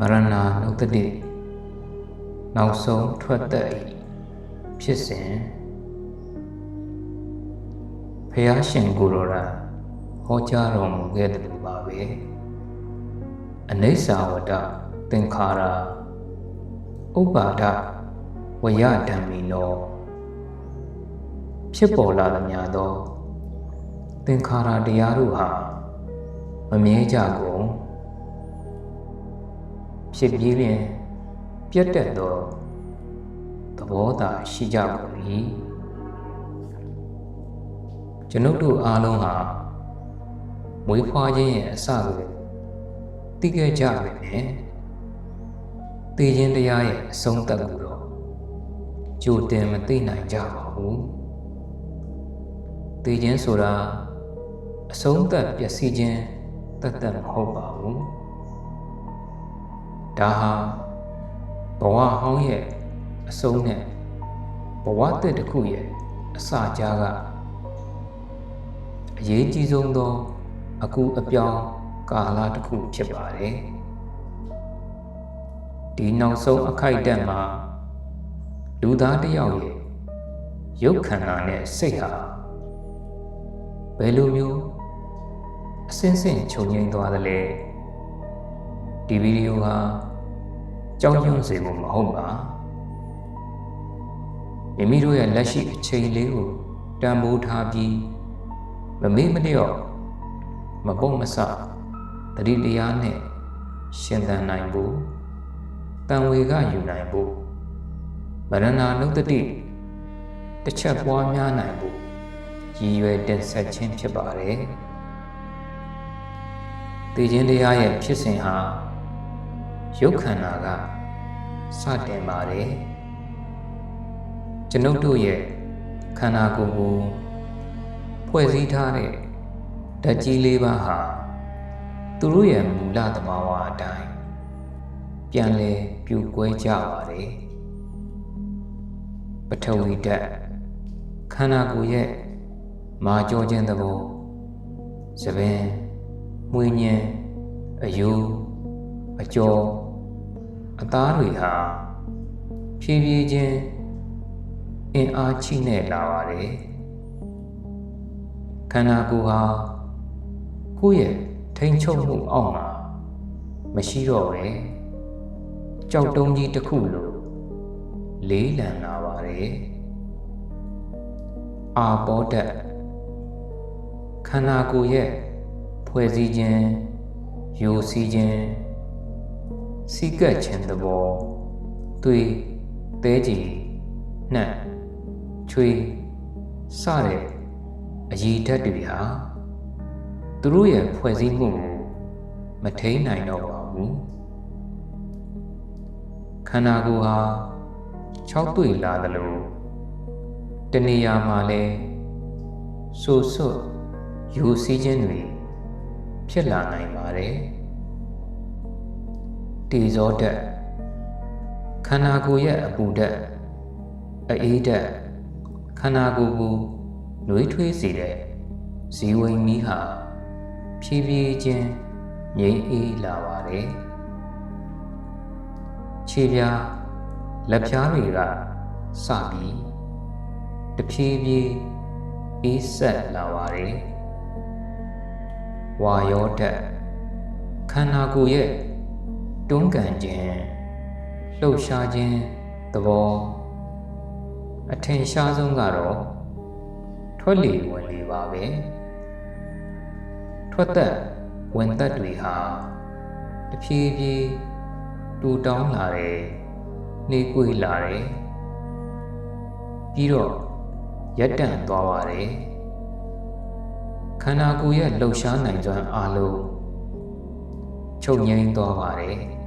မရဏနုတ္တိနောက်ဆုံးထွက်သက်၏ဖြစ်စဉ်ဖះရှင်ကိုရောရာဟောကြားတော်မူခဲ့တယ်လို့ပါပဲအနိစ္စဝတ္တသင်္ခါရဥပ္ပါဒဝယဓမ္မိနောဖြစ်ပေါ်လာသမျှသောသင်္ခါရတရားတို့ဟာမမြဲကြကုန် ဖြစ်ပြီးလျင်ပြတ်တက်သောသဘောသာရှိကြကုန်၏ကျွန်ုပ်တို့အားလုံးဟာမွေးဖွားခြင်းရဲ့အစကိုသိခဲ့ကြပေမယ့်သိခြင်းတရားရဲ့အဆုံးသတ်ကိုတော့ကြိုတင်မသိနိုင်ကြပါဘူးသိခြင်းဆိုတာအဆုံးသတ်ပျက်စီးခြင်းတတ်တတ်မဟုတ်ပါဘူး ဒါဟာဘဝဟောင်းရဲ့အဆုံးနဲ့ဘဝသစ်တစ်ခုရဲ့အစကြားကအရေးကြီးဆုံးသောအကူအပြောင်းကာလတစ်ခုဖြစ်ပါတယ်ဒီနောက်ဆုံးအခိုက်အတန့်မှာလူသားတစ်ယောက်ရဲ့ရုပ်ခန္ဓာနဲ့စိတ်ဟာဘယ်လိုမျိုးအစင်းစင်းချုပ်ငိမ့်သွားသလဲ ဒီဗီဒီယိုဟာကြောက်ရွံ့စေဖို့မဟုတ်ပါမိမိတို့ရဲ့လက်ရှိအချိန်လေးကိုတန်ဖိုးထားပြီးမမေ့မလျော့မပုံမဆတတိတရားနဲ့ရှင်သန်နိုင်ဖို့တန်ဝေကယူနိုင်ဖို့ဗရဏာနုတ္တိတစ်ချက်ပွားများနိုင်ဖို့ရည်ရွယ်တင်ဆက်ခြင်းဖြစ်ပါတယ်။တည်ခြင်းတရားရဲ့ဖြစ်စဉ်ဟာ ရုပ်ခန္ဓာကစတင်ပါတယ်။ကျွန်ုပ်တို့ရဲ့ခန္ဓာကိုယ်ကိုဖွဲ့စည်းထားတဲ့ဓာတ်ကြီးလေးပါးဟာသူတို့ရဲ့မူလသဘာဝအတိုင်းပြန်လဲပြူကွဲကြပါတယ်ပထဝီဓာတ်ခန္ဓာကိုယ်ရဲ့မာကြောခြင်းသဘောသပင်မှွေညံအယိုးအကျော် အသားတွေဟာဖြည်းဖြည်းချင်းအင်အားချိနဲ့လာပါတယ်ခန္ဓာကိုယ်ဟာကိုယ့်ရဲ့ထိန်ချုပ်မှုအောက်မှာမရှိတော့ပဲကြောက်တုံးကြီးတစ်ခုလိုလေးလံလာပါတယ်အာဘောဓာတ်ခန္ဓာကိုယ်ရဲ့ဖွဲ့စည်းခြင်းယိုစီးခြင်း စီကပ်ခြင်းသဘောသွေးသဲကြည်နှံ့ချွေးစတဲ့အရည်ဓာတ်တွေဟာသူတို့ရဲ့ဖွဲ့စည်းမှုကိုမထိန်နိုင်တော့ပါဘူးခန္ဓာကိုယ်ဟာ၆တွေ့လာသလိုတနေရာမှာလဲဆူဆွတ်ယူစည်းခြင်းတွေဖြစ်လာနိုင်ပါတယ် တေဇောဓာတ်ခန္ဓာကိုယ်ရဲ့အပူဓာတ်အေးဓာတ်ခန္ဓာကိုယ်ကိုနှွေးထွေးစေတဲ့ဇီဝိမီးဟာဖြည်းဖြည်းချင်းငြိမ်းအေးလာပါတယ်ခြေပြားလက်ပြားတွေကစပြီးတဖြည်းဖြည်းအေးဆက်လာပါတယ်ဝါယောဓာတ်ခန္ဓာကိုယ်ရဲ့ တွန်းကန်ခြင်းလှုပ်ရှားခြင်းသဘောအထင်ရှားဆုံးကတော့ထွက်လေဝင်လေပါပဲထွက်သက်ဝင်သက်တွေဟာတဖြည်းဖြည်းတူတောင်းလာတယ်နှေးကွေးလာတယ်ပြီးတော့ရက်တန့်သွားပါတယ်ခန္ဓာကိုယ်ရဲ့လှုပ်ရှားနိုင်စွမ်းအားလုံးချုပ်ငြိမ်းသွားပါတယ်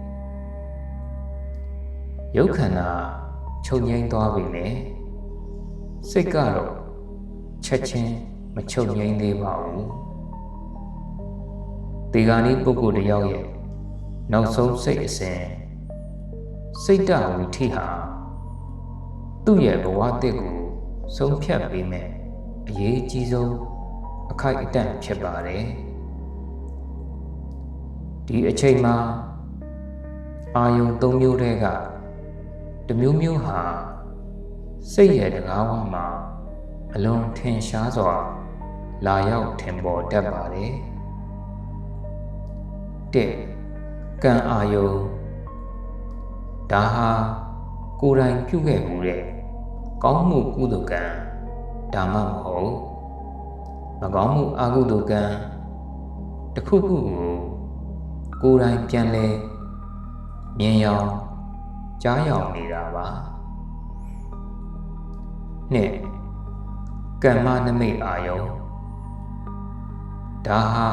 ရုပ်ခန္ဓာချုပ်ငြိမ်းသွားပြီလေစိတ်ကတော့ချက်ချင်းမချုပ်ငြိမ်းသေးပါဘူးဒီကနေ့ပုဂ္ဂိုလ်တယောက်ရဲ့နောက်ဆုံးစိတ်အစဉ်စိတ်တဝိထိဟာသူ့ရဲ့ဘဝတစ်ကိုဆုံးဖြတ်ပေးမယ်အရေးကြီးဆုံးအခိုက်အတန့်ဖြစ်ပါတယ်ဒီအချိန်မှာအာယုံ၃မျိုးတည်းက တစ်မျိုးမျိုးဟာစိတ်ရဲ့တကားဝမှာအလွန်ထင်ရှားစွာ လာရောက်ထင်ပေါ်တတ်ပါတယ်တဲ့ကံအာယုံဒါဟာကိုယ်တိုင်ပြုခဲ့မှုတဲ့ကောင်းမှုကုသိုလ်ကံဒါမှမဟုတ်မကောင်းမှုအကုသိုလ်ကံတစ်ခုခုကိုကိုယ်တိုင်ပြန်လဲမြင်ရောင် ကြားရောင်နေတာပါနှစ်ကမ္မနမိတ်အာယုံဒါဟာ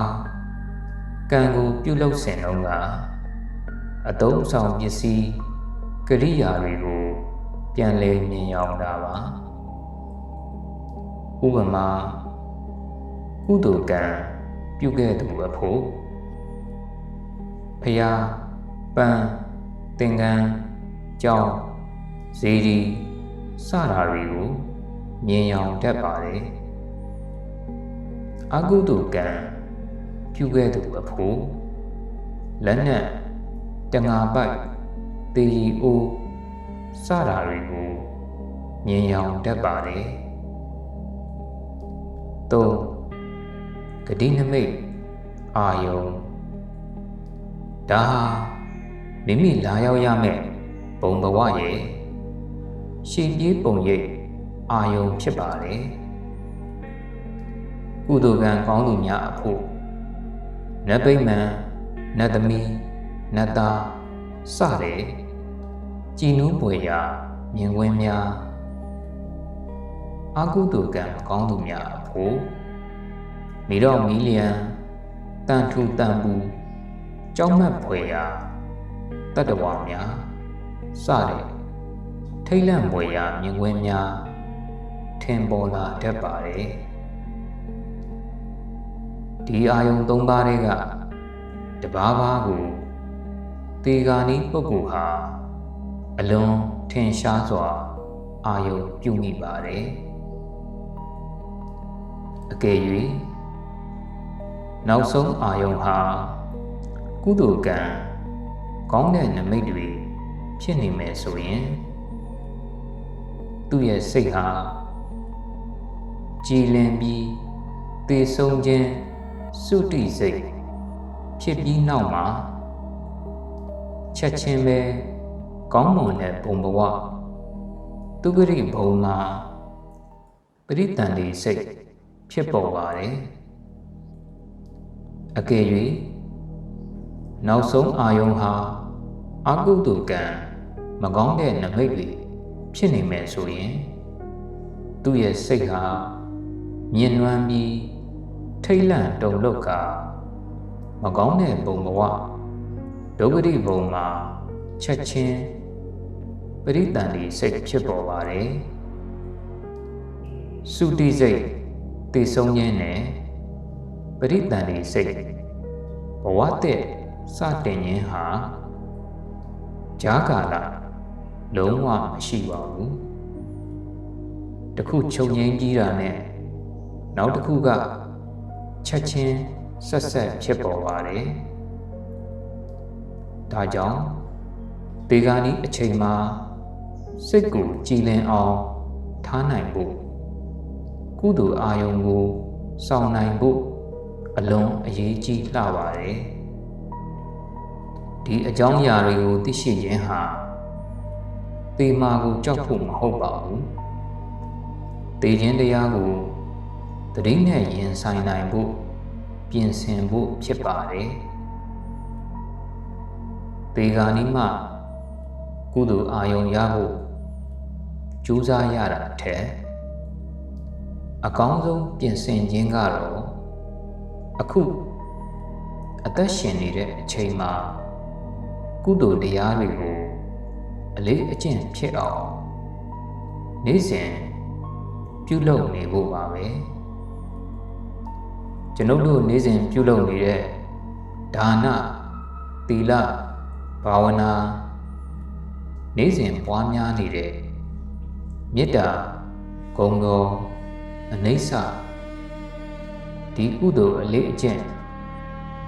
ကံကိုပြုလုပ်စဉ်တုန်းကအတုံးဆောင်ပစ္စည်းကရိယာတွေကိုပြန်လဲမြင်ရောင်တာပါဥပမာကုသိုလ်ကံပြုခဲ့သူအဖို့ဖျားပန်းသင်္ကန်း ကြောင်းဇေဒီစတာတွေကိုမြင်ရောင်တတ်ပါတယ်အကုသိုလ်ကံပြုခဲ့သူအဖို့လက်နက်တငါပိုက်တေရီအိုးစတာတွေကိုမြင်ရောင်တတ်ပါတယ်၃ဂတိနမိတ်အာယုံဒါဟာမိမိလာရောက်ရမယ့် ဘုံဘဝရဲ့ရှေ့ပြေးပုံရိပ်အာယုံဖြစ်ပါလေကုသိုလ်ကံကောင်းသူများအဖို့နတ်ဗိမ္မာန်နတ်သမီးနတ်သားစတဲ့ကြည်နူးပွေရာမြင်ကွင်းများအကုသိုလ်ကံကောင်းသူများအဖို့မိတော့မီလျံတန်ထူတန်ပူကြောင်းမတ်ဖွယ်ရာတတ္တဝါများ စတဲ့ထိတ်လန့်ပွေရာမြင်ကွင်းများထင်ပေါ်လာတတ်ပါတယ်ဒီအာယုံ၃ပါးတွေကတဘာဘာကိုတေဂာနီပုဂ္ဂိုလ်ဟာအလွန်ထင်ရှားစွာအာယုံပြုမိပါတယ်အကယ်၍နောက်ဆုံးအာယုံဟာကုသိုလ်ကံကောင်းတဲ့နမိတ်တွေ ဖြစ်နေမယ်ဆိုရင်သူ့ရဲ့စိတ်ဟာကြည်လင်ပြီးသေဆုံးခြင်းစုတိစိတ်ဖြစ်ပြီးနောက်မှာချက်ချင်းပဲကောင်းမွန်တဲ့ဘုံဘဝသူဂရိဘုံမှာပရိတန်လေးစိတ်ဖြစ်ပေါ်ပါတယ်အကယ်၍နောက်ဆုံးအာယုံဟာအကုသိုလ်ကံ မကောင်းတဲ့နမိတ်တွေဖြစ်နေမယ်ဆိုရင်သူ့ရဲ့စိတ်ဟာမြင်နွမ်းပြီးထိတ်လန့်တုန်လှုပ်ကမကောင်းတဲ့ဘုံဘဝဒုက္ခတိဘုံမှာချက်ချင်းပရိတန်ဒီစိတ်ဖြစ်ပေါ်ပါတယ်စုတိစိတ်တည်ဆုံးခြင်းနဲ့ပရိတန်ဒီစိတ်ဘဝတဲ့စတင်ခြင်းဟာဂျာကာလ လုံးဝမရှိပါဘူးတခုချုပ်ငိမ့်ကြီးတာနဲ့နောက်တစ်ခုကချက်ချင်းဆက်ဆက်ဖြစ်ပေါ်ပါတယ်ဒါကြောင့်ဘေဂာနီအချိန်မှာစိတ်ကိုကြည်လင်အောင်ထားနိုင်ဖို့ကုသိုလ်အာယုံကိုစောင့်နိုင်ဖို့အလွန်အရေးကြီးလှပါတယ်ဒီအကြောင်းအရာတွေကိုသိရှိခြင်းဟာ သေမာကိုကြောက်ဖို့မဟုတ်ပါဘူးသေခြင်းတရားကိုတတိနဲ့ရင်ဆိုင်နိုင်ဖို့ပြင်ဆင်ဖို့ဖြစ်ပါတယ်သေဂာနီမှကုသိုလ်အာယုံရဖို့ကြိုးစားရတာထက်အကောင်းဆုံးပြင်ဆင်ခြင်းကတော့အခုအသက်ရှင်နေတဲ့အချိန်မှာကုသိုလ်တရားတွေကို အလေးအကျင့်ဖြစ်အောင်နေ့စဉ်ပြုလုပ်နေဖို့ပါပဲကျွန်ုပ်တို့နေ့စဉ်ပြုလုပ်နေတဲ့ဒါနသီလဘာဝနာနေ့စဉ်ပွားများနေတဲ့မေတ္တာဂုဏ်တော်အနိစ္စဒီကုသိုလ်အလေးအကျင့်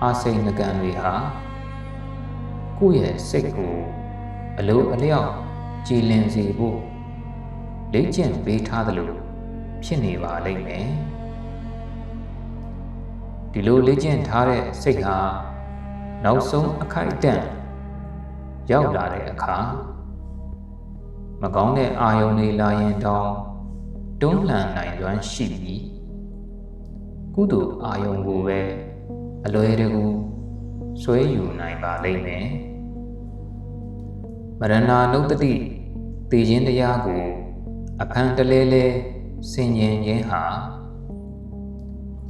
အာစိန်ငကံတွေဟာကိုယ့်ရဲ့စိတ်ကို အလိုအလျောက်ကြည်လင်စေဖို့လေ့ကျင့်ပေးထားသလိုဖြစ်နေပါလိမ့်မယ်ဒီလိုလေ့ကျင့်ထားတဲ့စိတ်ဟာနောက်ဆုံးအခိုက်အတန့်ရောက်လာတဲ့အခါမကောင်းတဲ့အာယုန်တွေလာရင်တောင်တွန်းလှန်နိုင်စွမ်းရှိပြီးကုသိုလ်အာယုန်ကိုပဲအလွယ်တကူဆွဲယူနိုင်ပါလိမ့်မယ် မရဏနုတ္တိတည်ခြင်းတရားကိုအဖန်တလဲလဲဆင်ញင်ခြင်းဟာ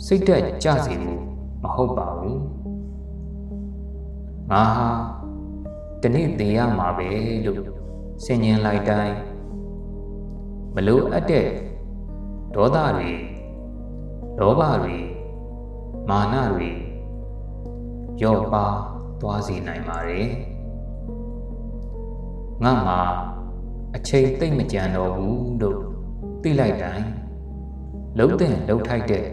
စိတ်တက်ကြစီမှုမဟုတ်ပါဘူးငါဟာဒီနေ့တည်ရမှာပဲလို့ဆင်ញင်လိုက်တိုင်းမလို့အပ်တဲ့ဒေါသတွေလောဘတွေမာနတွေရော့ပါသွားစေနိုင်ပါတယ် ငါမှာအချိန်သိမ့်မကြံတော့ဘူးလို့သိလိုက်တိုင်းလုံးတဲ့လုံးထိုက်တဲ့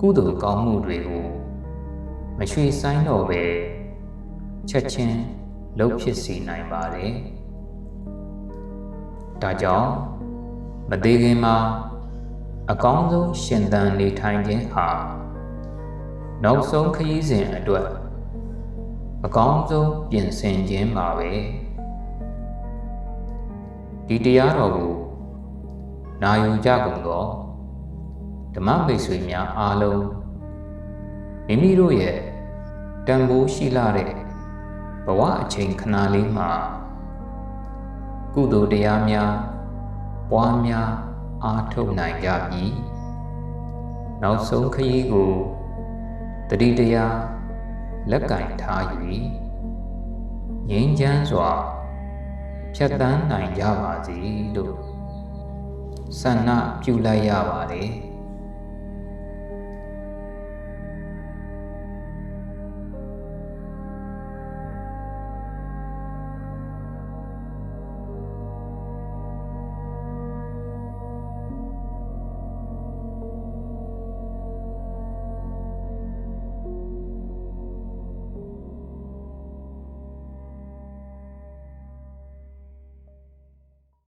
ကုသိုလ်ကောင်းမှုတွေကိုမရွှေဆိုင်တော့ပဲချက်ချင်းလှုပ်ဖြစ်စေနိုင်ပါတယ်ဒါကြောင့်မသေးခင်မှာအကောင်းဆုံးရှင်သန်နေထိုင်ခြင်းဟာနောက်ဆုံးခရီးစဉ်အတွက်အကောင်းဆုံးပြင်ဆင်ခြင်းပါပဲ ဒီတရားတော်ကိုနာယူကြကုန်သောဓမ္မမိတ်ဆွေများအားလုံးမိမိတို့ရဲ့တန်ဖိုးရှိလာတဲ့ဘဝအချိန်ခဏလေးမှာကုသိုလ်တရားများပွားများအားထုတ်နိုင်ကြပြီနောက်ဆုံးခရီးကိုတတိတရားလက်ကင်ထား၍ငြိမ်းချမ်းစွာ ဖြတ်တန်းနိုင်ကြပါစေလို့ဆန္ဒပြုလိုက်ရပါတယ်